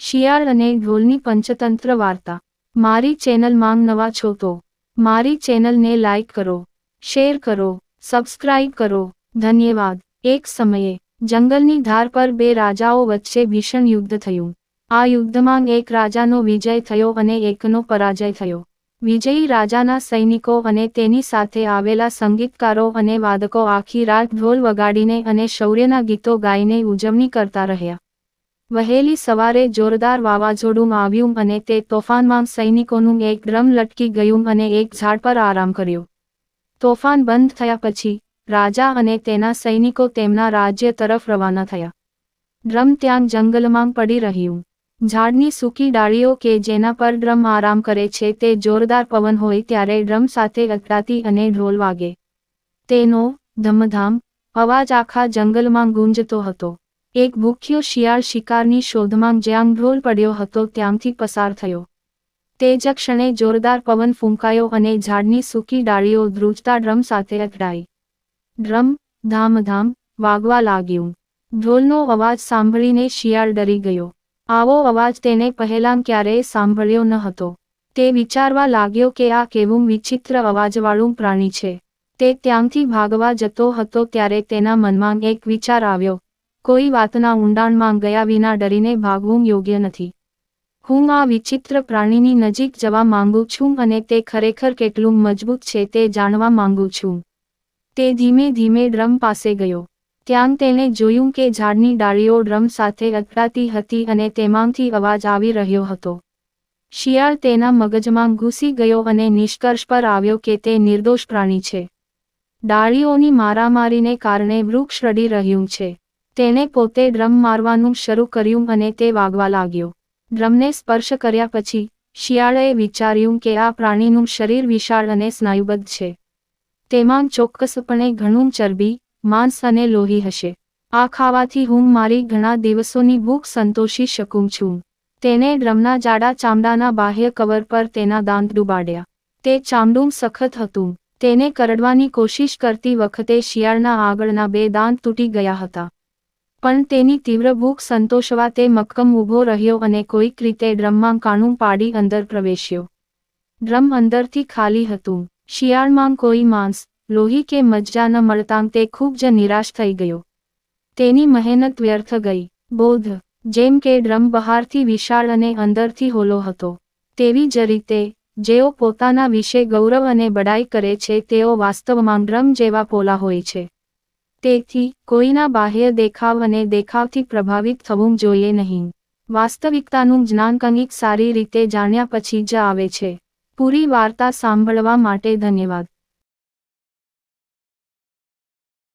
શિયાળ અને ઢોલની પંચતંત્ર વાર્તા. મારી ચેનલ માંગ નવા છો તો મારી ચેનલને લાઇક કરો, શેર કરો, સબસ્ક્રાઇબ કરો. ધન્યવાદ. એક સમયે જંગલની ધાર પર બે રાજાઓ વચ્ચે ભીષણ યુદ્ધ થયું. આ યુદ્ધમાં એક રાજાનો વિજય થયો અને એકનો પરાજય થયો. વિજયી રાજાના સૈનિકો અને તેની સાથે આવેલા સંગીતકારો અને વાદકો આખી રાત ઢોલ વગાડીને અને શૌર્યના ગીતો ગાઈને ઉજવણી કરતા રહ્યા. વહેલી સવારે જોરદાર વાવાઝોડું આવ્યું અને તે તોફાનમાં સૈનિકોનું એક ડ્રમ લટકી ગયું અને એક ઝાડ પર આરામ કર્યો. તોફાન બંધ થયા પછી, રાજા અને તેના સૈનિકો તેમના રાજ્ય તરફ રવાના થયા. ડ્રમ ત્યાં જંગલમાં પડી રહ્યું. ઝાડની સૂકી ડાળીઓ કે જેના પર ડ્રમ આરામ કરે છે તે જોરદાર પવન હોય ત્યારે ડ્રમ સાથે અથડાતી અને ઢોલ વાગે. તેનો ધમધામ અવાજ આખા જંગલમાં ગુંજતો હતો. એક ભૂખ્યો શિયાળ શિકારની શોધમાં જ્યાં ઢોલ પડ્યો હતો ત્યાંથી પસાર થયો. તે જ ક્ષણે જોરદાર પવન ફૂંકાયો અને ઝાડની સૂકી ડાળીઓ ધ્રુજતા ડ્રમ સાથે અથડાઈ. ડ્રમ, ધામધામ, વાગવા લાગ્યું. ઢોલનો અવાજ સાંભળીને શિયાળ ડરી ગયો. આવો અવાજ તેને પહેલાં ક્યારેય સાંભળ્યો ન હતો. તે વિચારવા લાગ્યો કે આ કેવું વિચિત્ર અવાજવાળું પ્રાણી છે. તે ત્યાંથી ભાગવા જતો હતો ત્યારે તેના મનમાં એક વિચાર આવ્યો. કોઈ વાતના ઊંડાણમાં ગયા વિના ડરીને ભાગવું યોગ્ય નથી. હું આ વિચિત્ર પ્રાણીની નજીક જવા માંગુ છું અને તે ખરેખર કેટલું મજબૂત છે તે જાણવા માંગુ છું. તે ધીમે ધીમે ડ્રમ પાસે ગયો. ત્યાં તેણે જોયું કે ઝાડની ડાળીઓ ડ્રમ સાથે અથડાતી હતી અને તેમાંથી અવાજ આવી રહ્યો હતો. શિયાળ તેના મગજમાં ઘૂસી ગયો અને નિષ્કર્ષ પર આવ્યો કે તે નિર્દોષ પ્રાણી છે. ડાળીઓની મારામારીને કારણે વૃક્ષ રડી રહ્યું છે. તેણે પોતે ડ્રમ મારવાનું શરૂ કર્યું અને તે વાગવા લાગ્યો. ડ્રમને સ્પર્શ કર્યા પછી શિયાળે વિચાર્યું કે આ પ્રાણીનું શરીર વિશાળ અને સ્નાયુબદ્ધ છે. તેમાં ચોક્કસપણે ઘણું ચરબી, માંસ અને લોહી હશે. આ ખાવાથી હું મારી ઘણા દિવસોની ભૂખ સંતોષી શકું છું. તેને ડ્રમના જાડા ચામડાના બાહ્ય કવર પર તેના દાંત ડૂબાડ્યા. તે ચામડું સખત હતું. તેને કરડવાની કોશિશ કરતી વખતે શિયાળના આગળના બે દાંત તૂટી ગયા હતા. પણ તેની તીવ્ર ભૂખ સંતોષવા તે મક્કમ ઊભો રહ્યો અને કોઈક રીતે ડ્રમમાં કાણું પાડી અંદર પ્રવેશ્યો. ડ્રમ અંદરથી ખાલી હતું. શિયાળમાં કોઈ માંસ, લોહી કે મજ્જા ન મળતાં તે ખૂબ જ નિરાશ થઈ ગયો. તેની મહેનત વ્યર્થ ગઈ. બોધ, જેમ કે ડ્રમ બહારથી વિશાળ અને અંદરથી હોલો હતો. તેવી જ રીતે, જેઓ પોતાના વિશે ગૌરવ અને બડાઈ કરે છે તેઓ વાસ્તવમાં ડ્રમ જેવા પોલા હોય છે. તેથી કોઈના બાહ્ય દેખાવ અને દેખાવથી પ્રભાવિત થવું જોઈએ નહીં. વાસ્તવિકતાનું જ્ઞાન કંઈક સારી રીતે જાણ્યા પછી જ આવે છે. પૂરી વાર્તા સાંભળવા માટે ધન્યવાદ.